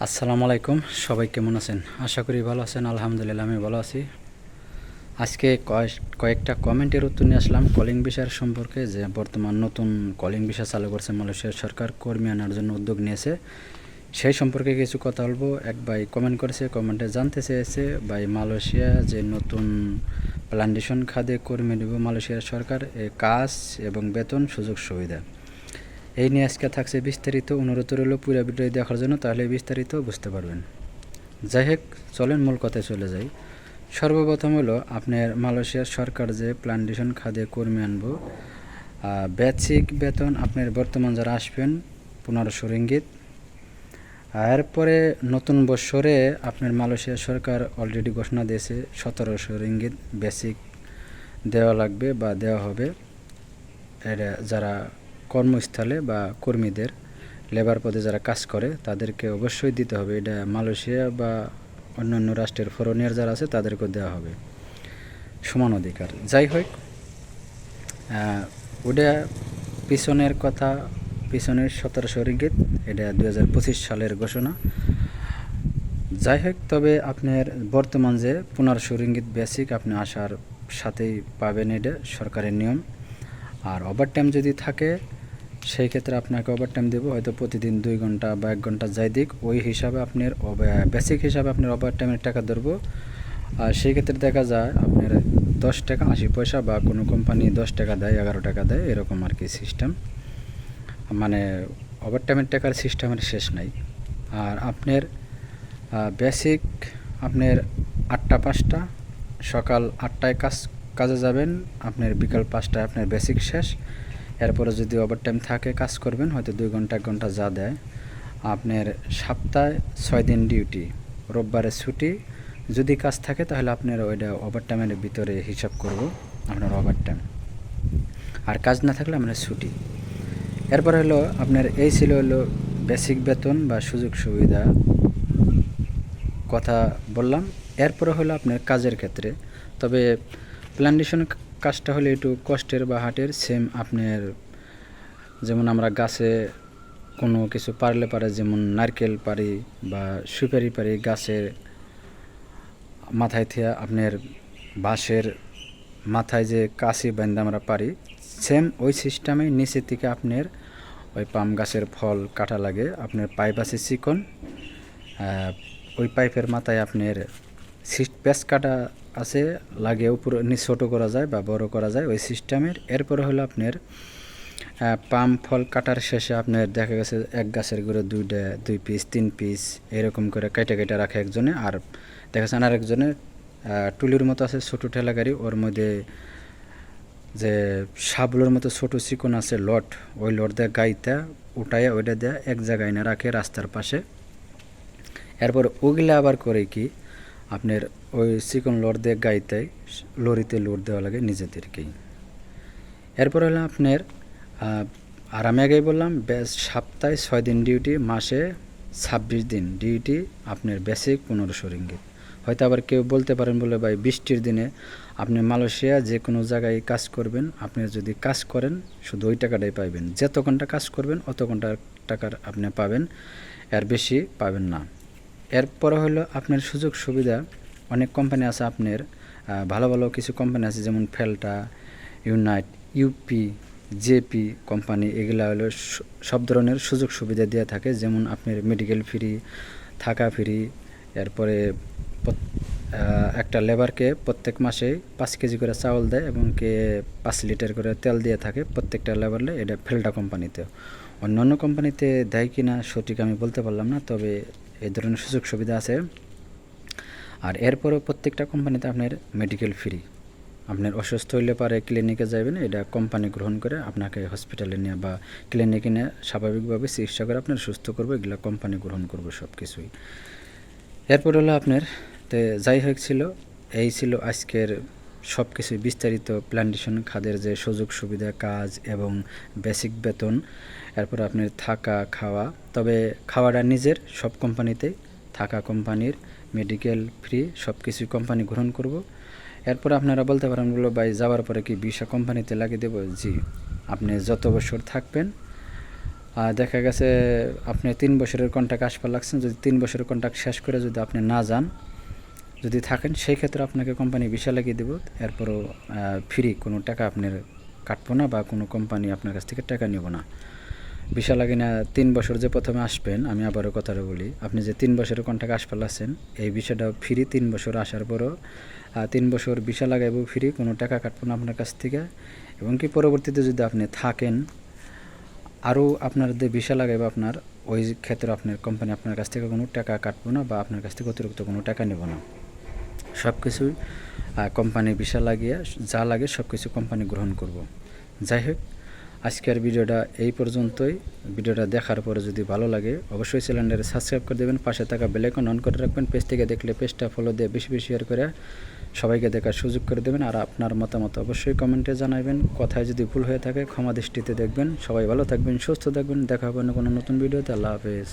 আসসালামু আলাইকুম, সবাই কেমন আছেন? আশা করি ভালো আছেন, আলহামদুলিল্লাহ আমি ভালো আছি। আজকে কয়েক- কয়েকটা কমেন্টের উত্তর নিয়ে আসলাম। কলিং বিষয়ের সম্পর্কে যে বর্তমান নতুন কলিং বিষয় চালু করছে মালয়েশিয়ার সরকার কর্মী আনার জন্য উদ্যোগ নিয়েছে, সেই সম্পর্কে কিছু কথা বলব। এক ভাই কমেন্ট করেছে কমেন্টে জানতে চেয়েছে, ভাই মালয়েশিয়া যে নতুন প্লান্টেশন খাদে কর্মী নেব মালয়েশিয়ার সরকার কাজ এবং বেতন সুযোগ সুবিধা এই নিয়ে আজকে থাকছে বিস্তারিত অনুরোধ রইল পুরো ভিডিও দেখার জন্য, তাহলে বিস্তারিত বুঝতে পারবেন। যাই হোক, চলেন মূল কথায় চলে যাই। সর্বপ্রথম হলো, আপনার মালয়েশিয়ার সরকার যে প্লান্টেশন খাদে কর্মী আনব বেসিক বেতন আপনার বর্তমান যারা আসবেন, পনেরোশো রিঙ্গিত। এরপরে নতুন বছরে আপনার মালয়েশিয়া সরকার অলরেডি ঘোষণা দিয়েছে, সতেরোশো রিঙ্গিত বেসিক দেওয়া লাগবে বা দেওয়া হবে। এরা যারা কর্মস্থলে বা কর্মীদের লেবার পদে যারা কাজ করে, তাদেরকে অবশ্যই দিতে হবে। এটা মালয়েশিয়া বা অন্যান্য রাষ্ট্রের ফরনিয়ার যারা আছে, তাদেরকেও দেওয়া হবে। সমান অধিকার। যাই হোক ওটা পিছনের কথা, পিছনের সতেরোশো রিঙ্গিত। এটা দু হাজার পঁচিশ সালের ঘোষণা। যাই হোক, তবে আপনার বর্তমান যে পনেরোশো রিঙ্গিত বেসিক আপনি আসার সাথেই পাবেন এটা সরকারের নিয়ম। আর ওভার টাইম যদি থাকে সেই ক্ষেত্রে আপনাকে ওভার টাইম দেবো, হয়তো প্রতিদিন দুই ঘণ্টা বা এক ঘণ্টা যাই দিক। ওই হিসাবে আপনার বেসিক হিসাবে আপনার ওভার টাইমের টাকা ধরবো। আর সেই ক্ষেত্রে দেখা যায়, আপনার দশ টাকা আশি পয়সা বা কোনো কোম্পানি দশ টাকা দেয়, এগারো টাকা দেয়, এরকম আর কি সিস্টেম মানে ওভার টাইমের টাকার সিস্টেমের শেষ নাই। আর আপনার বেসিক আপনার আটটা, পাঁচটা, সকাল আটটায় কাজ, কাজে যাবেন, আপনার বিকাল পাঁচটায় আপনার বেসিক শেষ। এরপরে যদি ওভার টাইম থাকে, কাজ করবেন, হয়তো দুই ঘণ্টা, এক ঘণ্টা যা দেয়। আপনার সপ্তাহে ছয় দিন ডিউটি রোববারে ছুটি। যদি কাজ থাকে, তাহলে আপনার ওইটা ওভার টাইমের ভিতরে হিসাব করব, আপনার ওভার টাইম আর কাজ না থাকলে আপনার ছুটি। এরপর হলো, আপনার এই ছিল হলো বেসিক বেতন বা সুযোগ সুবিধা। কথা বললাম। এরপরে হলো আপনার কাজের ক্ষেত্রে। তবে প্ল্যান্টেশন কাজটা হলে একটু কষ্টের বা হাটের সেম আপনার যেমন আমরা গাছে কোনো কিছু পারলে পারে, যেমন নারকেল পারি বা সুপারি পারি গাছের মাথায় থেকে আপনার বাঁশের মাথায় যে কাশি বান্ধে আমরা পারি সেম ওই সিস্টেমে নিচের থেকে আপনার ওই পাম গাছের ফল কাটা লাগে, আপনার পাইপ আছে চিকন ওই পাইপের মাথায় আপনার পেস কাটা আছে লাগে উপরে ছোটো করা যায় বা বড় করা যায় ওই সিস্টেমের। এরপরে হলো আপনার পাম ফল কাটার শেষে আপনার দেখা গেছে এক গাছের করে দুইটা দুই পিস তিন পিস এরকম করে কেটে কেটে রাখে একজনে। আর দেখা যাচ্ছে আর একজনে আহ, টুলির মতো আছে ছোটো ঠেলা গাড়ি ওর মধ্যে যে সাবলোর মতো ছোট চিকন আছে লট ওই লট দিয়ে গাইতে উঠাইয়া ওইটা দেয়া এক জায়গায় না রাখে রাস্তার পাশে। এরপর ওগুলা আবার করে কি আপনার ওই চিকন লট দিয়ে গাইতে, লরিতে লোড দেওয়া লাগে নিজেদেরকেই। এরপর হলো আপনার আর আমি আগেই বললাম বেশ সপ্তাহে ছয় দিন ডিউটি মাসে ছাব্বিশ দিন ডিউটি আপনার বেসিক পনেরোশো রিঙ্গিত হয়তো আবার কেউ বলতে পারেন বলে, ভাই, বৃষ্টির দিনে আপনি মালয়েশিয়া যে কোনো জায়গায় কাজ করবেন, আপনি যদি কাজ করেন, শুধু ওই টাকাটাই পাবেন যত ঘণ্টা কাজ করবেন, অত ঘণ্টা টাকার আপনি পাবেন, এর বেশি পাবেন না। এরপরে হলো আপনার সুযোগ সুবিধা অনেক কোম্পানি আছে আপনার ভালো ভালো কিছু কোম্পানি আছে যেমন ফেলটা ইউনাইট ইউপি জেপি কোম্পানি এগুলা হলো সব ধরনের সুযোগ সুবিধা দেওয়া থাকে। যেমন আপনার মেডিকেল ফ্রি থাকা ফ্রি এরপরে একটা লেবারকে প্রত্যেক মাসে পাঁচ কেজি করে চাউল দেয় এবং কে পাঁচ লিটার করে তেল দিয়ে থাকে প্রত্যেকটা লেবারলে এটা ফেলটা কোম্পানিতে অন্যান্য কোম্পানিতে দেয় কি না সঠিক আমি বলতে পারলাম না, তবে এই ধরনের সুযোগ সুবিধা আছে। আর এরপরও প্রত্যেকটা কোম্পানিতে আপনার মেডিকেল ফ্রি আপনার অসুস্থ হইলে পারে ক্লিনিকে যাবেন এটা কোম্পানি গ্রহণ করে আপনাকে হসপিটালে নিয়ে বা ক্লিনিকে নিয়ে স্বাভাবিকভাবে চিকিৎসা করে আপনার সুস্থ করবে, এগুলো কোম্পানি গ্রহণ করবে সব কিছুই এরপর হলো আপনার, তো যাই হোক ছিল, এই ছিল আজকের সব কিছু বিস্তারিত প্ল্যান্টেশন খাদের যে সুযোগ সুবিধা, কাজ এবং বেসিক বেতন, এরপর আপনার থাকা, খাওয়া। তবে খাওয়াটা নিজের, সব কোম্পানিতেই থাকা কোম্পানির মেডিকেল ফ্রি সব কিছুই কোম্পানি গ্রহণ করব। এরপর আপনারা বলতে পারেন বলো ভাই, যাওয়ার পরে কি ভিসা কোম্পানিতে লাগিয়ে দেবো? জি, আপনি যত বছর থাকবেন দেখা গেছে আপনি তিন বছরের কন্ট্যাক্ট আসবার লাগছেন যদি তিন বছরের কন্ট্যাক্ট শেষ করে যদি আপনি না যান, যদি থাকেন, সেই ক্ষেত্রে আপনাকে কোম্পানি ভিসা লাগিয়ে দেবো। এরপরও ফ্রি কোনো টাকা আপনার কাটবো না বা কোনো কোম্পানি আপনার কাছ থেকে টাকা নেব না। ভিসা লাগে না তিন বছর যে প্রথমে আসবেন, আমি আবারও কথাটা বলি। আপনি যে তিন বছরের কন্ট্যাক্ট আসপাল আছেন, এই ভিসাটা ফ্রি তিন বছর আসার পরও তিন বছর ভিসা লাগাইবো ফ্রি কোনো টাকা কাটবো না আপনার কাছ থেকে। এবং কি পরবর্তীতে যদি আপনি থাকেন, আরও আপনার যে ভিসা লাগাইবে আপনার, ওই ক্ষেত্রে আপনার কোম্পানি আপনার কাছ থেকে কোনো টাকা কাটবো না বা আপনার কাছ থেকে অতিরিক্ত কোনো টাকা নেব না। সব কিছুই কোম্পানি ভিসা লাগিয়ে, যা লাগে সব কিছু কোম্পানি গ্রহণ করব। যাই হোক আজকের ভিডিওটা এই পর্যন্তই। ভিডিওটা দেখার পরে যদি ভালো লাগে, অবশ্যই সিলিন্ডারে সাবস্ক্রাইব করে দেবেন, পাশে থাকা বেলাইকন অন করে রাখবেন, পেজ থেকে দেখলে পেজটা ফলো দিয়ে বেশি বেশি শেয়ার করে সবাইকে দেখার সুযোগ করে দেবেন। আর আপনার মতামত অবশ্যই কমেন্টে জানাবেন। কথায় যদি ভুল হয়ে থাকে, ক্ষমা দৃষ্টিতে দেখবেন। সবাই ভালো থাকবেন, সুস্থ থাকবেন। দেখা হবে কোনো নতুন ভিডিওতে। আল্লাহ হাফেজ।